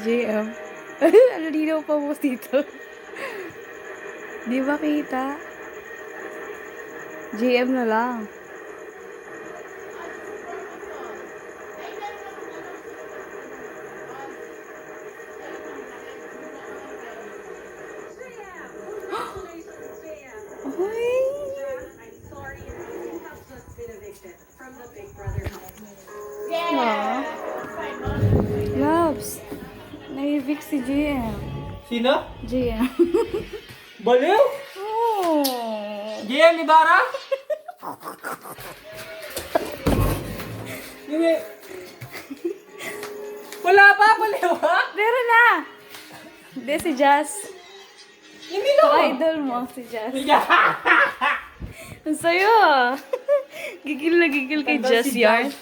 JM. ano dito pa po dito? Di ba kita? JM na lang. From the Big Brother Nai-evict si JM. Sino? JM. Baliw? oh. JM Ibarra? Hindi. Wala pa, baliw ha? Meron na! Hindi, si Jazz. Hindi na. idol mo, si Jazz. Ang sayo. Gigil na gigil kay Jazz si. Jazz.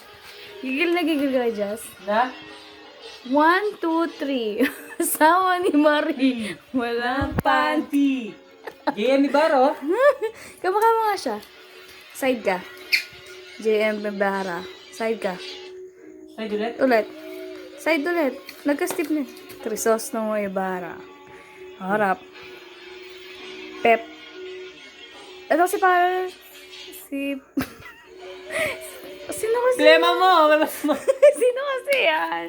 Gigil na gigil kay Jazz. Na? One, two, three. Asawa ni Marie. Walang pan. Panty. JM Ibarra? oh. Kamakama nga siya. Side ka. JM Bebara. Side ka. Side ulit? Ulit. Side ulit. Nagka-step na. Trisos ng Ibarra. Harap. Pep. Ito si para si... Sino kasi? Problema mo. Mo. Sino kasi yan?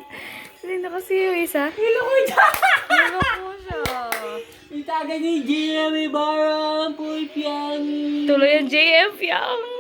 Sino kasi yung isa? Hilo ko dyan. Sino po siya? Itaga ni JM Ibarra ang pulpian. Tuloy ang JF yang.